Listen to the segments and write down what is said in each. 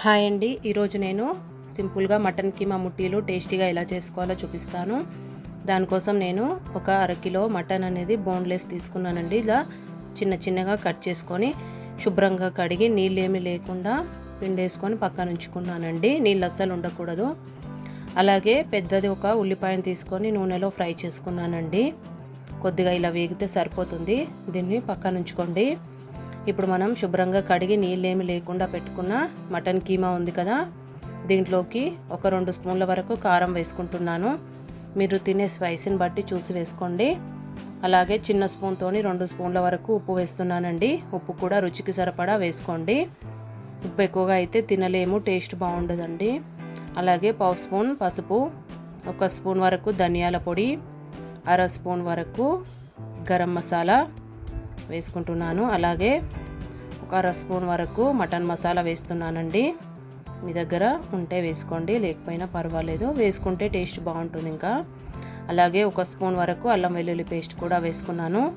Hi అండి. ఈరోజు నేను సింపుల్గా మటన్ కీమా ముట్టీలు టేస్టీగా ఎలా చేసుకోవాలో చూపిస్తాను. దానికోసం నేను ఒక అరకిలో మటన్ అనేది బోన్లెస్ తీసుకున్నానండి. ఇలా చిన్న చిన్నగా కట్ చేసుకొని శుభ్రంగా కడిగి నీళ్ళు లేకుండా పిండేసుకొని పక్కన ఉంచుకున్నానండి. నీళ్ళు అస్సలు ఉండకూడదు. అలాగే పెద్దది ఒక ఉల్లిపాయను తీసుకొని నూనెలో ఫ్రై చేసుకున్నానండి. కొద్దిగా ఇలా వేగితే సరిపోతుంది. దీన్ని పక్కన ఉంచుకోండి. ఇప్పుడు మనం శుభ్రంగా కడిగి నీళ్ళేమి లేకుండా పెట్టుకున్న మటన్ కీమా ఉంది కదా. దీంట్లోకి ఒక రెండు స్పూన్ల వరకు కారం వేసుకుంటున్నాను. మీరు తినే స్పైసీని బట్టి చూసి వేసుకోండి. అలాగే చిన్న స్పూన్తోని రెండు స్పూన్ల వరకు ఉప్పు వేస్తున్నానండి. ఉప్పు కూడా రుచికి సరిపడా వేసుకోండి. ఉప్పు ఎక్కువగా అయితే తినలేము టేస్ట్ బాగుండదండి. అలాగే పావు స్పూన్ పసుపు ఒక స్పూన్ వరకు ధనియాల పొడి అర స్పూన్ వరకు గరం మసాలా వేసుకుంటున్నాను. అలాగే ఒక అర స్పూన్ వరకు మటన్ మసాలా వేస్తున్నానండి. మీ దగ్గర ఉంటే వేసుకోండి లేకపోయినా పర్వాలేదు. వేసుకుంటే టేస్ట్ బాగుంటుంది ఇంకా. అలాగే ఒక స్పూన్ వరకు అల్లం వెల్లుల్లి పేస్ట్ కూడా వేసుకున్నాను.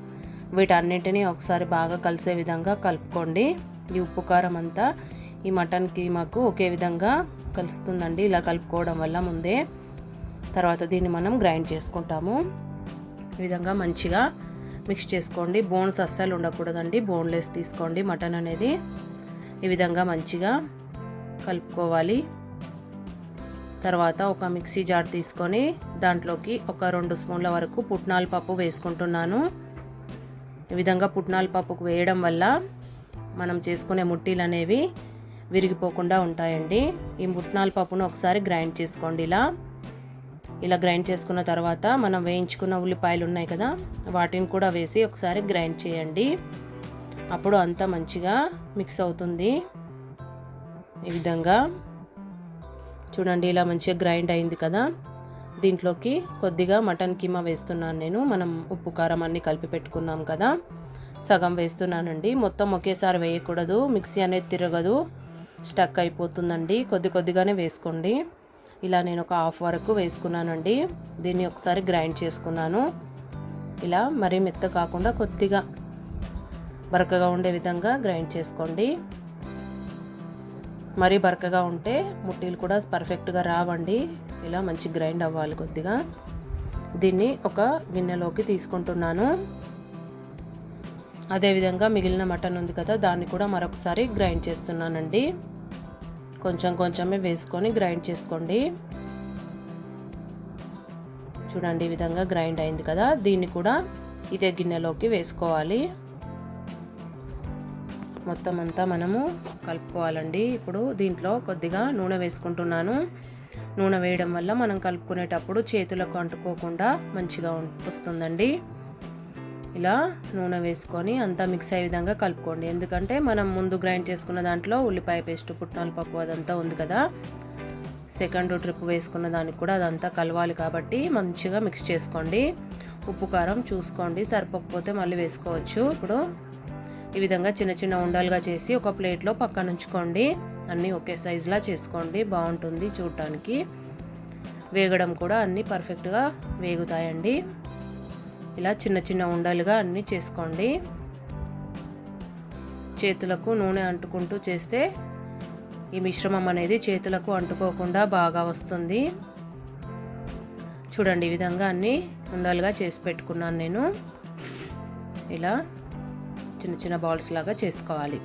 వీటన్నింటినీ ఒకసారి బాగా కలిసే విధంగా కలుపుకోండి. ఈ ఉప్పు కారం అంతా ఈ మటన్ కీమాకు ఒకే విధంగా కలుస్తుందండి. ఇలా కలుపుకోవడం వల్ల ముందే. తర్వాత దీన్ని మనం గ్రైండ్ చేసుకుంటాము. ఈ విధంగా మంచిగా మిక్స్ చేసుకోండి. బోన్స్ అస్సలు ఉండకూడదండి. బోన్లెస్ తీసుకోండి. మటన్ అనేది ఈ విధంగా మంచిగా కలుపుకోవాలి. తర్వాత ఒక మిక్సీ జార్ తీసుకొని దాంట్లోకి ఒక రెండు స్పూన్ల వరకు పుట్నాల పప్పు వేసుకుంటున్నాను. ఈ విధంగా పుట్నాల పప్పుకు వేయడం వల్ల మనం చేసుకునే ముట్టీలు అనేవి విరిగిపోకుండా ఉంటాయండి. ఈ పుట్నాల పప్పును ఒకసారి గ్రైండ్ చేసుకోండి ఇలా. ఇలా గ్రైండ్ చేసుకున్న తర్వాత మనం వేయించుకున్న ఉల్లిపాయలు ఉన్నాయి కదా వాటిని కూడా వేసి ఒకసారి గ్రైండ్ చేయండి. అప్పుడు అంతా మంచిగా మిక్స్ అవుతుంది. ఈ విధంగా చూడండి ఇలా మంచిగా గ్రైండ్ అయింది కదా. దీంట్లోకి కొద్దిగా మటన్ కీమా వేస్తున్నాను నేను. మనం ఉప్పు కారం అన్నీ కలిపి పెట్టుకున్నాం కదా. సగం వేస్తున్నానండి. మొత్తం ఒకేసారి వేయకూడదు. మిక్సీ అనేది తిరగదు. స్టక్ అయిపోతుందండి. కొద్ది కొద్దిగానే వేసుకోండి. ఇలా నేను ఒక హాఫ్ వరకు వేసుకున్నానండి. దీన్ని ఒకసారి గ్రైండ్ చేసుకున్నాను. ఇలా మరీ మెత్త కాకుండా కొద్దిగా బరకగా ఉండే విధంగా గ్రైండ్ చేసుకోండి. మరీ బరకగా ఉంటే ముట్టీలు కూడా పర్ఫెక్ట్గా రావండి. ఇలా మంచి గ్రైండ్ అవ్వాలి కొద్దిగా. దీన్ని ఒక గిన్నెలోకి తీసుకుంటున్నాను. అదేవిధంగా మిగిలిన మటన్ ఉంది కదా దాన్ని కూడా మరొకసారి గ్రైండ్ చేస్తున్నానండి. కొంచెం కొంచెమే వేసుకొని గ్రైండ్ చేసుకోండి. చూడండి ఈ విధంగా గ్రైండ్ అయింది కదా. దీన్ని కూడా ఇదే గిన్నెలోకి వేసుకోవాలి. మొత్తం అంతా మనము కలుపుకోవాలండి. ఇప్పుడు దీంట్లో కొద్దిగా నూనె వేసుకుంటున్నాను. నూనె వేయడం వల్ల మనం కలుపుకునేటప్పుడు చేతులకు అంటుకోకుండా మంచిగా వస్తుందండి. ఇలా నూనె వేసుకొని అంతా మిక్స్ అయ్యే విధంగా కలుపుకోండి. ఎందుకంటే మనం ముందు గ్రైండ్ చేసుకున్న దాంట్లో ఉల్లిపాయ పేస్ట్ పుట్నాల పప్పు అదంతా ఉంది కదా. సెకండ్ ట్రిప్ వేసుకున్న దానికి కూడా అదంతా కలవాలి కాబట్టి మంచిగా మిక్స్ చేసుకోండి. ఉప్పు కారం చూసుకోండి. సరిపోకపోతే మళ్ళీ వేసుకోవచ్చు. ఇప్పుడు ఈ విధంగా చిన్న చిన్న ఉండలుగా చేసి ఒక ప్లేట్లో పక్కన ఉంచుకోండి. అన్నీ ఒకే సైజులా చేసుకోండి. బాగుంటుంది చూడటానికి వేగడం కూడా అన్నీ పర్ఫెక్ట్గా వేగుతాయండి. ఇలా చిన్న చిన్న ఉండలుగా అన్నీ చేసుకోండి. చేతులకు నూనె అంటుకుంటూ చేస్తే ఈ మిశ్రమం అనేది చేతులకు అంటుకోకుండా బాగా వస్తుంది. చూడండి ఈ విధంగా అన్నీ ఉండలుగా చేసి పెట్టుకున్నాను నేను. ఇలా చిన్న చిన్న బాల్స్ లాగా చేసుకోవాలి.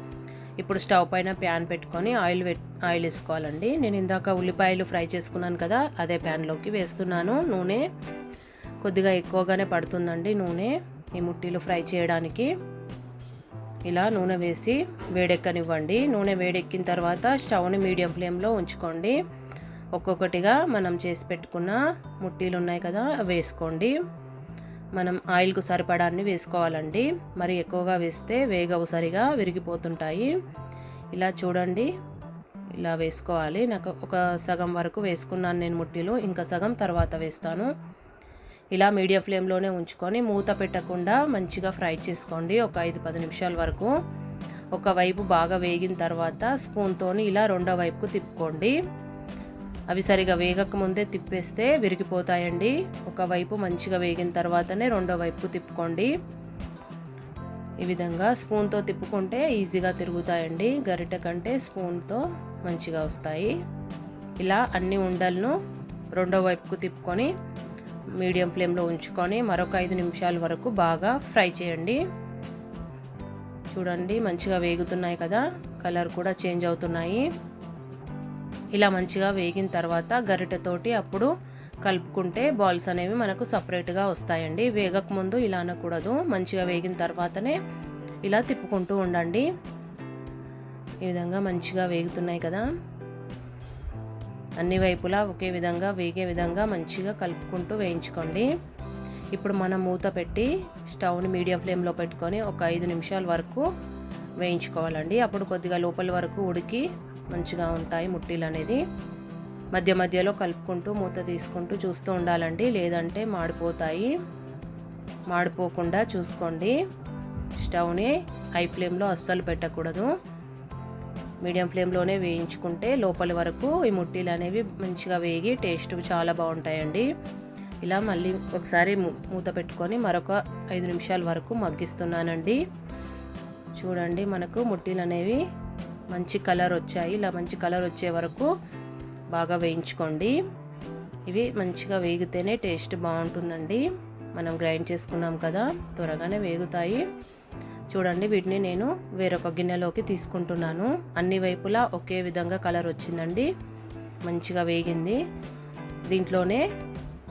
ఇప్పుడు స్టవ్ పైన ప్యాన్ పెట్టుకొని ఆయిల్ ఆయిల్ వేసుకోవాలండి. నేను ఇందాక ఉల్లిపాయలు ఫ్రై చేసుకున్నాను కదా అదే ప్యాన్లోకి వేస్తున్నాను నూనె. కొద్దిగా ఎక్కువగానే పడుతుందండి నూనె ఈ ముట్టీలు ఫ్రై చేయడానికి. ఇలా నూనె వేసి వేడెక్కనివ్వండి. నూనె వేడెక్కిన తర్వాత స్టవ్ని మీడియం ఫ్లేమ్లో ఉంచుకోండి. ఒక్కొక్కటిగా మనం చేసి పెట్టుకున్న ముట్టీలు ఉన్నాయి కదా వేసుకోండి. మనం ఆయిల్కు సరిపడాన్ని వేసుకోవాలండి. మరి ఎక్కువగా వేస్తే వేగవు సరిగా విరిగిపోతుంటాయి. ఇలా చూడండి. ఇలా వేసుకోవాలి. నాకు ఒక సగం వరకు వేసుకున్నాను నేను ముట్టీలు. ఇంకా సగం తర్వాత వేస్తాను. ఇలా మీడియం ఫ్లేమ్లోనే ఉంచుకొని మూత పెట్టకుండా మంచిగా ఫ్రై చేసుకోండి. ఒక ఐదు పది నిమిషాల వరకు. ఒకవైపు బాగా వేగిన తర్వాత స్పూన్తోని ఇలా రెండో వైపుకు తిప్పుకోండి. అవి సరిగా వేగక ముందే తిప్పేస్తే విరిగిపోతాయండి. ఒకవైపు మంచిగా వేగిన తర్వాతనే రెండో వైపుకు తిప్పుకోండి. ఈ విధంగా స్పూన్తో తిప్పుకుంటే ఈజీగా తిరుగుతాయండి. గరిటె కంటే స్పూన్తో మంచిగా వస్తాయి. ఇలా అన్ని ఉండలను రెండో వైపుకు తిప్పుకొని మీడియం ఫ్లేమ్లో ఉంచుకొని మరొక ఐదు నిమిషాల వరకు బాగా ఫ్రై చేయండి. చూడండి మంచిగా వేగుతున్నాయి కదా. కలర్ కూడా చేంజ్ అవుతున్నాయి. ఇలా మంచిగా వేగిన తర్వాత గరిటెతోటి అప్పుడు కలుపుకుంటే బాల్స్ అనేవి మనకు సపరేట్గా వస్తాయండి. వేగక ముందు ఇలా అనకూడదు. మంచిగా వేగిన తర్వాతనే ఇలా తిప్పుకుంటూ ఉండండి. ఈ విధంగా మంచిగా వేగుతున్నాయి కదా. అన్ని వైపులా ఒకే విధంగా వేగే విధంగా మంచిగా కలుపుకుంటూ వేయించుకోండి. ఇప్పుడు మనం మూత పెట్టి స్టవ్ని మీడియం ఫ్లేమ్లో పెట్టుకొని ఒక ఐదు నిమిషాల వరకు వేయించుకోవాలండి. అప్పుడు కొద్దిగా లోపల వరకు ఉడికి మంచిగా ఉంటాయి ముట్టీలు అనేది. మధ్య మధ్యలో కలుపుకుంటూ మూత తీసుకుంటూ చూస్తూ ఉండాలండి. లేదంటే మాడిపోతాయి. మాడిపోకుండా చూసుకోండి. స్టవ్ని హై ఫ్లేమ్లో అస్సలు పెట్టకూడదు. మీడియం ఫ్లేమ్లోనే వేయించుకుంటే లోపలి వరకు ఈ ముట్టీలు అనేవి మంచిగా వేగి టేస్ట్ చాలా బాగుంటాయండి. ఇలా మళ్ళీ ఒకసారి మూత పెట్టుకొని మరొక ఐదు నిమిషాల వరకు మగ్గిస్తున్నానండి. చూడండి మనకు ముట్టీలు అనేవి మంచి కలర్ వచ్చాయి. ఇలా మంచి కలర్ వచ్చే వరకు బాగా వేయించుకోండి. ఇవి మంచిగా వేగితేనే టేస్ట్ బాగుంటుందండి. మనం గ్రైండ్ చేసుకున్నాం కదా త్వరగానే వేగుతాయి. చూడండి వీటిని నేను వేరొక గిన్నెలోకి తీసుకుంటున్నాను. అన్ని వైపులా ఒకే విధంగా కలర్ వచ్చిందండి. మంచిగా వేగింది. దీంట్లోనే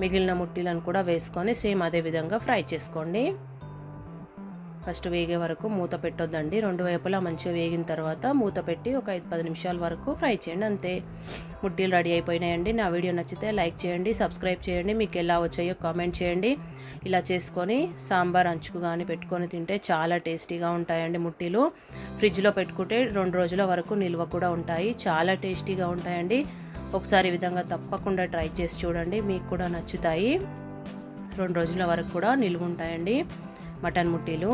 మిగిలిన ముట్టీలను కూడా వేసుకొని సేమ్ అదే విధంగా ఫ్రై చేసుకోండి. ఫస్ట్ వేగే వరకు మూత పెట్టొద్దండి. రెండు వైపులా మంచిగా వేగిన తర్వాత మూత పెట్టి ఒక ఐదు పది నిమిషాల వరకు ఫ్రై చేయండి అంతే. ముడ్డీలు రెడీ అయిపోయినాయండి. నా వీడియో నచ్చితే లైక్ చేయండి సబ్స్క్రైబ్ చేయండి మీకు ఎలా వచ్చాయో కామెంట్ చేయండి. ఇలా చేసుకొని సాంబార్ అంచుకు కానీ పెట్టుకొని తింటే చాలా టేస్టీగా ఉంటాయండి ముట్టీలు ఫ్రిడ్జ్లో పెట్టుకుంటే రెండు రోజుల వరకు నిల్వ కూడా ఉంటాయి. చాలా టేస్టీగా ఉంటాయండి. ఒకసారి ఈ విధంగా తప్పకుండా ట్రై చేసి చూడండి. మీకు కూడా నచ్చుతాయి. రెండు రోజుల వరకు కూడా నిలువ ఉంటాయండి. మటన్ ముట్టీలు.